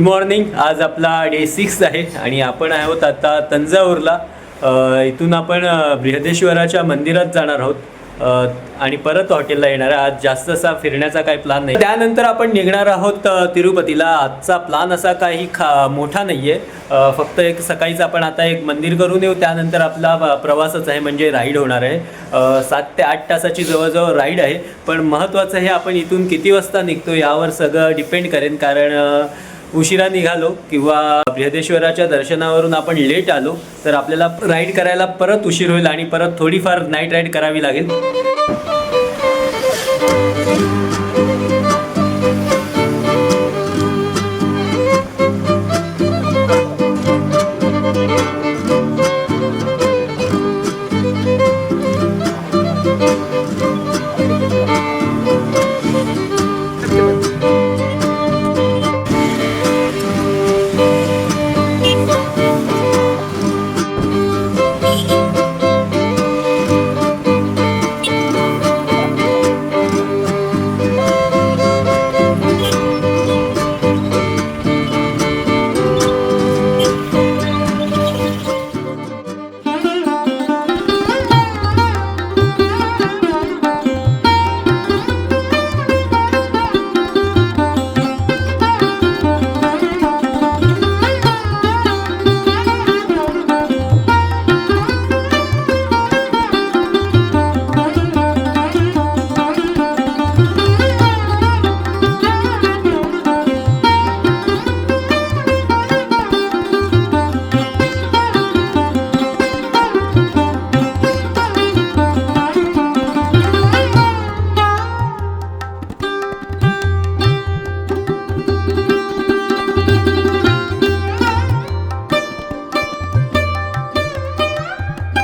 Good morning आज आपला day six आहे आणि आपण आहोत आता तंजावूरला. इथून आपण बृहदेश्वराच्या मंदिरात जाणार आहोत. आणि परत हॉटेलला येणार आहे. आज जास्त असा फिरण्याचा काही प्लान नाही. त्यानंतर आपण निघणार आहोत तिरुपतीला. आजचा प्लान असा काही खा मोठा नाही आहे फक्त एक सकाळीच आपण आता एक मंदिर करून येऊ. त्यानंतर आपला प्रवासच आहे म्हणजे राईड होणार आहे. सात ते आठ तासाची जवळजवळ राईड आहे. पण महत्त्वाचं हे आपण इथून किती वाजता निघतो यावर सगळं डिपेंड करेन. कारण उशिरा निघालो किंवा बृहदेश्वराच्या दर्शनावरून आपण लेट आलो तर आपल्याला राईड करायला परत उशीर होईल आणि परत थोडीफार नाईट राईड करावी लागेल.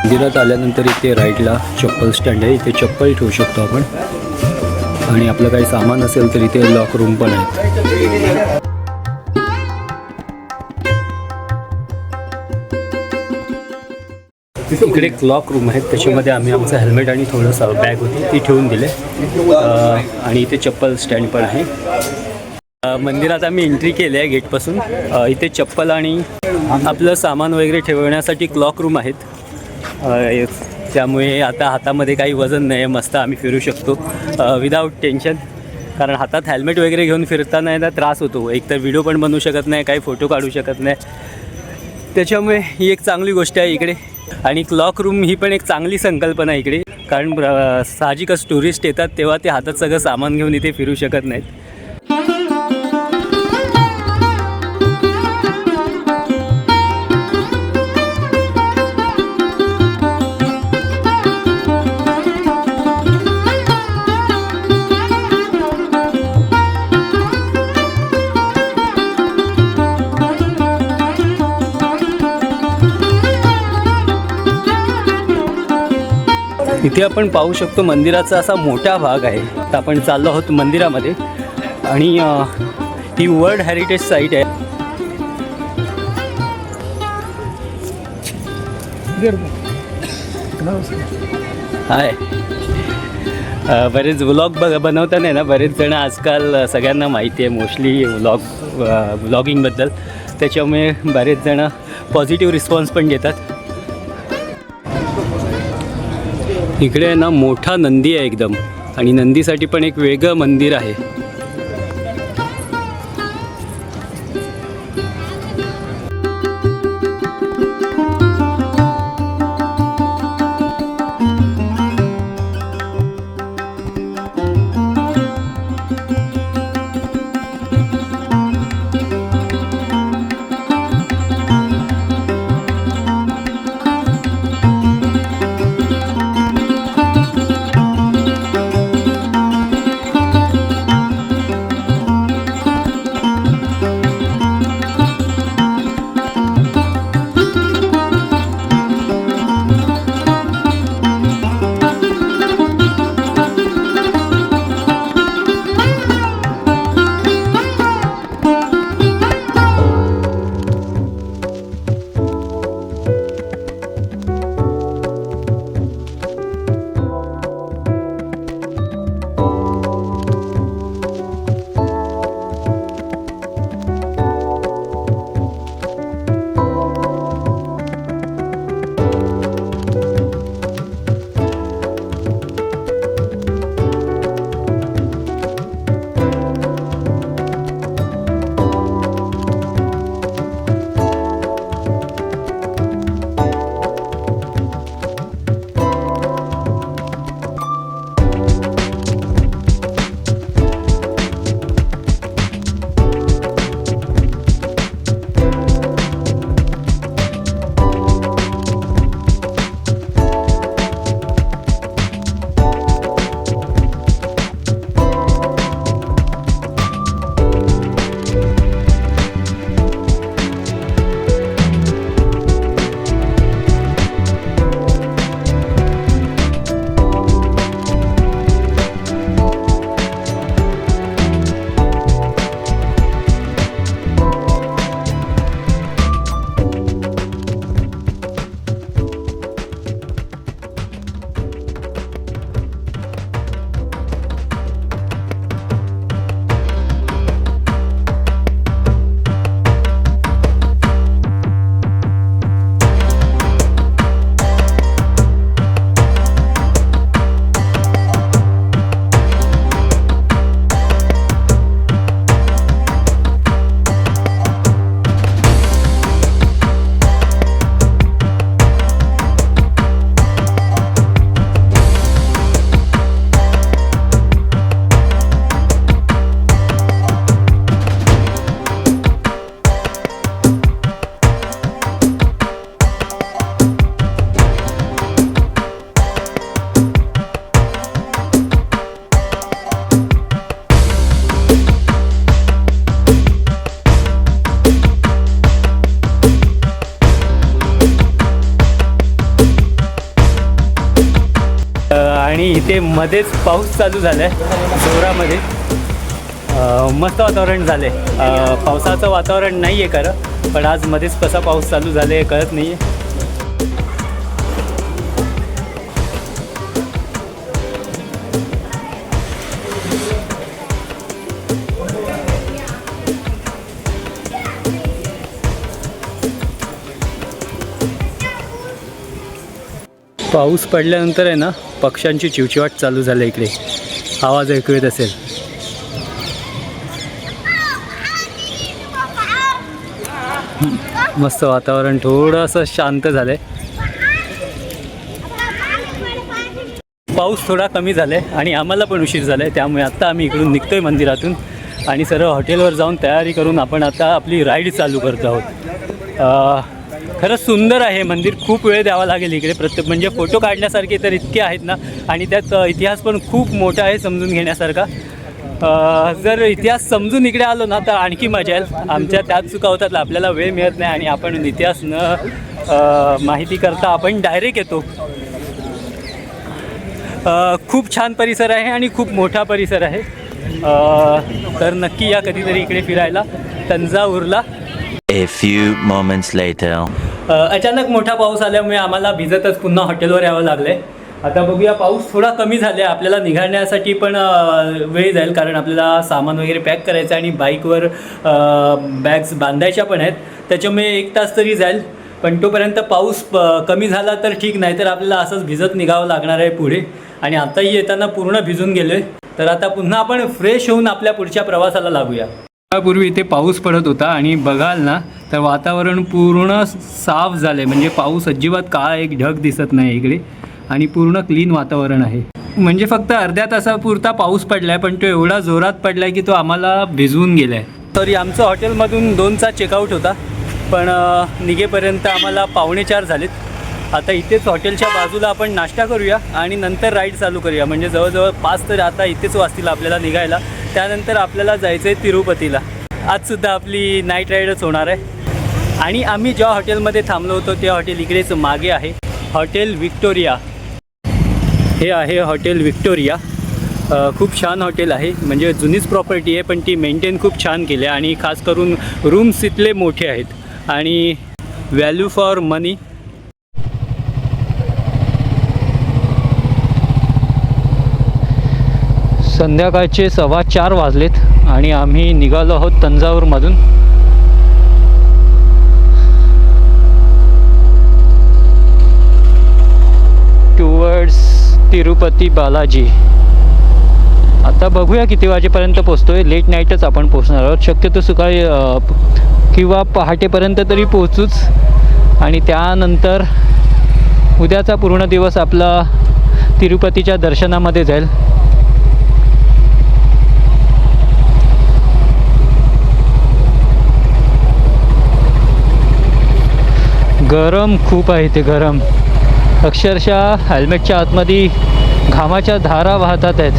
मंदिरात आल्यानंतर इथे राईटला चप्पल स्टँड आहे. इथे चप्पल ठेवू शकतो आपण. आणि आपलं काही सामान असेल तर इथे लॉक रूम पण आहे. इकडे क्लॉक रूम आहेत. त्याच्यामध्ये आम्ही आमचं हेल्मेट आणि थोडंसं बॅग होती ती ठेवून दिले. आणि इथे चप्पल स्टँड पण आहे. मंदिरात आम्ही एंट्री केली आहे गेटपासून इथे चप्पल आणि आपलं सामान वगैरे ठेवण्यासाठी क्लॉक रूम आहेत. त्यामुळे आता हातामध्ये काही वजन नाही आहे मस्त आम्ही फिरू शकतो. विदाऊट टेन्शन कारण हातात हेल्मेट वगैरे घेऊन फिरताना यांना त्रास होतो. एकतर व्हिडिओ पण बनवू शकत नाही काही फोटो काढू शकत नाही. त्याच्यामुळे ही एक चांगली गोष्ट आहे इकडे. आणि क्लॉक रूम ही पण एक चांगली संकल्पना आहे इकडे. कारण साहजिकच टुरिस्ट येतात तेव्हा ते हातात सगळं सामान घेऊन इथे फिरू शकत नाहीत. इथे आपण पाहू शकतो मंदिराचा असा मोठा भाग आहे. तर आपण चाललो आहोत मंदिरामध्ये. आणि ही वर्ल्ड हेरिटेज साईट आहे. हाय. बरेच व्लॉग बघ बनवताना ना बरेच जण आजकाल सगळ्यांना माहिती आहे मोस्टली व्लॉग व्लॉगिंगबद्दल. त्याच्यामुळे बरेच जण पॉझिटिव्ह रिस्पॉन्स पण घेतात. इकडे आहे ना मोठा नंदी आहे एकदम. आणि नंदीसाठी पण एक वेगळं मंदिर आहे. मध्येच पाऊस चालू झाला आहे जोरामध्ये मस्त वातावरण झालं आहे पावसाचं वातावरण नाही आहे खरं पण आज मध्येच कसा पाऊस चालू झाला आहे कळत नाही आहे पाऊस पडल्यानंतर आहे ना पक्ष्यांची चिवचिवाट चालू झाली इकडे. आवाज ऐकू येत असेल. मस्त वातावरण थोडंसं शांत झालं आहे पाऊस थोडा कमी झाला आहे आणि आम्हाला पण उशीर झाला आहे त्यामुळे आत्ता आम्ही इकडून निघतो आहे मंदिरातून आणि सर्व हॉटेलवर जाऊन तयारी करून आपण आता आपली राईड चालू करत आहोत. खरंच सुंदर आहे. मंदिर खूप वेळ द्यावा लागेल इकडे. प्रत्येक म्हणजे फोटो काढण्यासारखे तर इतके आहेत ना. आणि त्यात इतिहास पण खूप मोठा आहे समजून घेण्यासारखा. जर इतिहास समजून इकडे आलो ना तर आणखी मजा येईल. आमच्या त्याच चुका होतात आपल्याला वेळ मिळत नाही आणि आपण इतिहास न माहिती करता आपण डायरेक्ट येतो. खूप छान परिसर आहे आणि खूप मोठा परिसर आहे. तर नक्की या कधीतरी इकडे फिरायला तंजावूरला. A few moments later. अचानक मोठा पाऊस आल्यामुळे आम्हाला भिजतच पुन्हा हॉटेलवर यावं लागलं. आहे आता बघूया पाऊस थोडा कमी झाला आहे. आपल्याला निघाण्यासाठी पण वेळ जाईल कारण आपल्याला सामान वगैरे पॅक करायचं आहे आणि बाईकवर बॅग्स बांधायच्या पण आहेत. त्याच्यामुळे एक तास तरी जाईल. पण तोपर्यंत पाऊस प- कमी झाला तर ठीक नाही तर आपल्याला असंच भिजत निघावं लागणार आहे पुढे. आणि आताही येताना पूर्ण भिजून गेलो आहे तर आता पुन्हा आपण फ्रेश होऊन आपल्या पुढच्या प्रवासाला लागूया. पूर्वी इथे पाऊस पडत होता आणि बघाल ना तर वातावरण पूर्ण साफ झालं आहे म्हणजे पाऊस अजिबात काळा एक ढग दिसत नाही इकडे आणि पूर्ण क्लीन वातावरण आहे. म्हणजे फक्त अर्ध्या तासापुरता पाऊस पडला आहे पण तो एवढा जोरात पडला आहे की तो आम्हाला भिजवून गेला आहे तरी आमचं हॉटेलमधून दोनचा चेकआउट होता पण निघेपर्यंत आम्हाला पावणे चार झालेत. आता इथेच हॉटेलच्या बाजूला आपण नाश्ता करूया आणि नंतर राईड चालू करूया. म्हणजे जवळजवळ पाच तर आता इथेच वाजतील आपल्याला निघायला. त्यानंतर आपल्याला जायचं आहे तिरुपतीला आजसुद्धा आपली नाईट राईडच होणार आहे. आणि आम्ही ज्या हॉटेलमध्ये थांबलो होतो त्या हॉटेल इकडेच मागे आहे. हॉटेल विक्टोरिया हे आहे हॉटेल विक्टोरिया खूप छान हॉटेल आहे. म्हणजे जुनीच प्रॉपर्टी आहे पण ती मेंटेन खूप छान केली आहे. आणि खास करून रूम्स इथले मोठे आहेत. आणि व्हॅल्यू फॉर मनी संध्याकाळचे सव्वा चार वाजलेत आणि आम्ही निघालो आहोत तंजावूरमधून. टुवर्ड्स तिरुपती बालाजी. आता बघूया किती वाजेपर्यंत पोचतोय लेट नाईटच आपण पोचणार आहोत. शक्यतो सकाळी किंवा पहाटेपर्यंत तरी पोचूच आणि त्यानंतर उद्याचा पूर्ण दिवस आपला तिरुपतीच्या दर्शनामध्ये जाईल. गरम खूप आहे ते गरम. अक्षरशः हेल्मेटच्या आतमध्ये घामाच्या धारा वाहतात आहेत.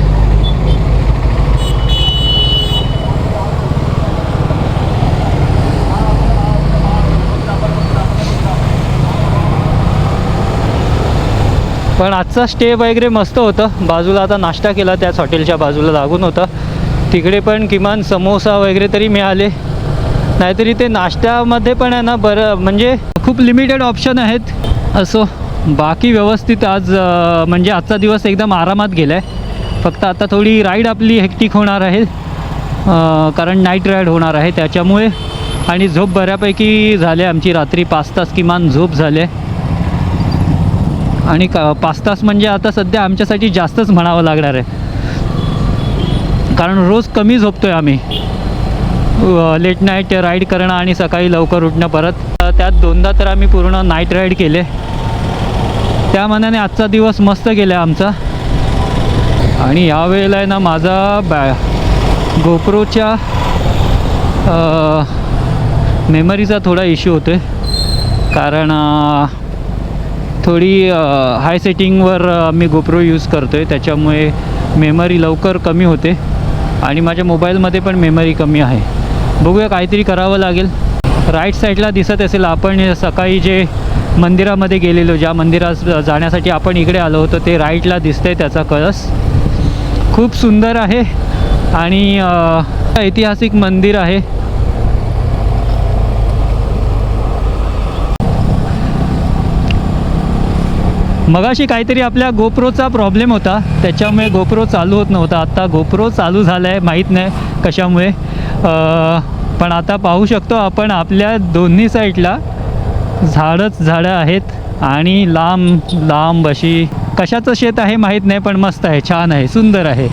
पण आजचा स्टे वगैरे मस्त होतं. बाजूला आता नाश्ता केला त्याच हॉटेलच्या बाजूला लागून होता. तिकडे पण किमान समोसा वगैरे तरी मिळाले. नाहीतरी ते नाश्त्यामध्ये पण आहे ना बरं म्हणजे खूप लिमिटेड ऑप्शन आहेत. असो बाकी व्यवस्थित आज म्हणजे आजचा दिवस एकदम आरामात गेला आहे फक्त आता थोडी राईड आपली हेक्टिक होणार आहे. कारण नाईट राईड होणार आहे त्याच्यामुळे. आणि झोप बऱ्यापैकी झाली आमची रात्री पाच तास किमान झोप झाले आणि का पाच तास म्हणजे आता सध्या आमच्यासाठी जास्तच म्हणावं लागणार आहे. कारण रोज कमी झोपतो आहे आम्ही. लेट नाईट राईड करणं आणि सकाळी लवकर उठणं परत. त्यात दोनदा तर आम्ही पूर्ण नाईट राईड केले. त्या मनाने आजचा दिवस मस्त गेला आमचा. आणि यावेळेला आहे ना माझा बॅ गोप्रोच्या मेमरीचा थोडा इश्यू होतो आहे कारण थोडी हाय सेटिंगवर मी गोप्रो यूज करतो आहे त्याच्यामुळे मेमरी लवकर कमी होते. आणि माझ्या मोबाईलमध्ये पण मेमरी कमी आहे. बघूया काहीतरी करावं लागेल. राईट साईडला दिसत असेल आपण सकाळी जे मंदिरामध्ये गेलेलो ज्या मंदिरात जाण्यासाठी आपण इकडे आलो होतो ते राईटला दिसतंय त्याचा कळस. खूप सुंदर आहे आणि ऐतिहासिक मंदिर आहे. मगाशी काहीतरी आपल्या गोप्रोचा प्रॉब्लेम होता. त्याच्यामुळे गोप्रो चालू होत नव्हता. आत्ता गोप्रो चालू झाला आहे माहीत नाही कशामुळे. पण आता पाहू शकतो आपण आपल्या दोन्ही साईडला झाडंच झाडं आहेत आणि लांब लांब अशी कशाचं शेत आहे माहीत नाही पण मस्त आहे छान आहे सुंदर आहे.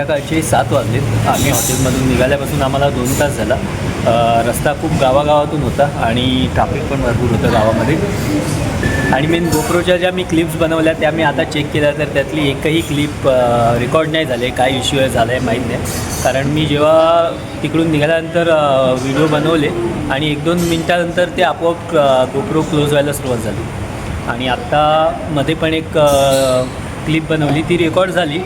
संध्याकाळचे सात वाजलेत. आम्ही हॉटेलमधून निघाल्यापासून आम्हाला दोन तास झाला. रस्ता खूप गावागावातून होता आणि ट्रॅफिक पण भरपूर होतं गावामध्ये. आणि मेन गोप्रोच्या ज्या मी क्लिप्स बनवल्या त्या मी आता चेक केल्या तर त्यातली एकही क्लिप रेकॉर्ड नाही झाले काय इश्यू आहे झाला आहे माहीत नाही. कारण मी जेव्हा तिकडून निघाल्यानंतर व्हिडिओ बनवले आणि एक दोन मिनटानंतर ते आपोआप गोप्रो क्लोज व्हायला सुरुवात झाली. आणि आत्ता मध्ये पण एक क्लिप बनवली. ती रेकॉर्ड झाली.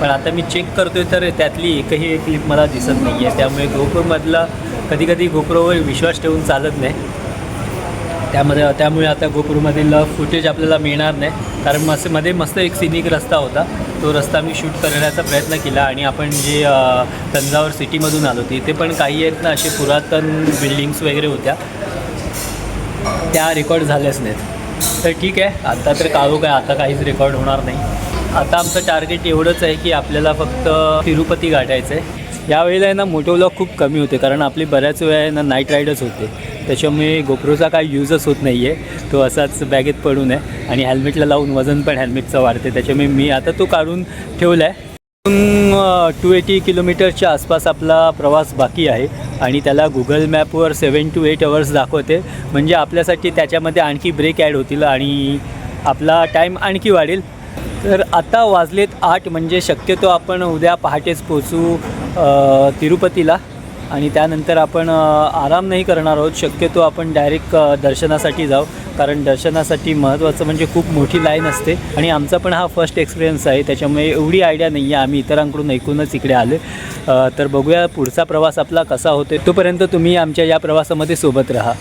पण आता मी चेक करतोय तर त्यातली एकही क्लिप मला दिसत नाही आहे त्यामुळे गोप्रोमधला कधी कधी गोप्रोवर विश्वास ठेवून चालत नाही. त्यामध्ये त्यामुळे आता गोप्रोमधील फुटेज आपल्याला मिळणार नाही. कारण मस्त मध्ये मस्त एक सिनिक रस्ता होता. तो रस्ता मी शूट करण्याचा प्रयत्न केला आणि आपण जे तंजावर सिटीमधून आलो तिथे पण काही आहेत ना असे पुरातन बिल्डिंग्स वगैरे होत्या. त्या रेकॉर्ड झाल्याच नाहीत. तर ठीक आहे. आता तर काळू काय आता काहीच रेकॉर्ड होणार नाही. आता आमचं टार्गेट एवढंच आहे की आपल्याला फक्त तिरुपती गाठायचं आहे. यावेळेला आहे ना मोठे व्लॉग खूप कमी होते कारण आपली बऱ्याच वेळा आहे ना नाईट राईडच होते. त्याच्यामुळे गोप्रोचा काही यूजच होत नाही आहे तो असाच बॅगेत पडून आहे आणि हेल्मेटला लावून वजन पण हेल्मेटचं वाढते. त्याच्यामुळे मी आता तो काढून ठेवला आहे टू एटी किलोमीटरच्या आसपास आपला प्रवास बाकी आहे आणि त्याला गुगल मॅपवर सेवन टू एट अवर्स दाखवते. म्हणजे आपल्यासाठी त्याच्यामध्ये आणखी ब्रेक ॲड होतील आणि आपला टाईम आणखी वाढेल. तर आता वाजलेत आठ म्हणजे शक्यतो आपण उद्या पहाटेच पोचू तिरुपतीला. आणि त्यानंतर आपण आराम नाही करणार आहोत. शक्यतो आपण डायरेक्ट दर्शनासाठी जाऊ. कारण दर्शनासाठी महत्त्वाचं म्हणजे खूप मोठी लाईन असते. आणि आमचा पण हा फर्स्ट एक्सपिरियन्स आहे. त्याच्यामुळे एवढी आयडिया नाही आहे आम्ही इतरांकडून ऐकूनच इकडे आले तर बघूया पुढचा प्रवास आपला कसा होतो तोपर्यंत तुम्ही आमच्या या प्रवासामध्ये सोबत राहा.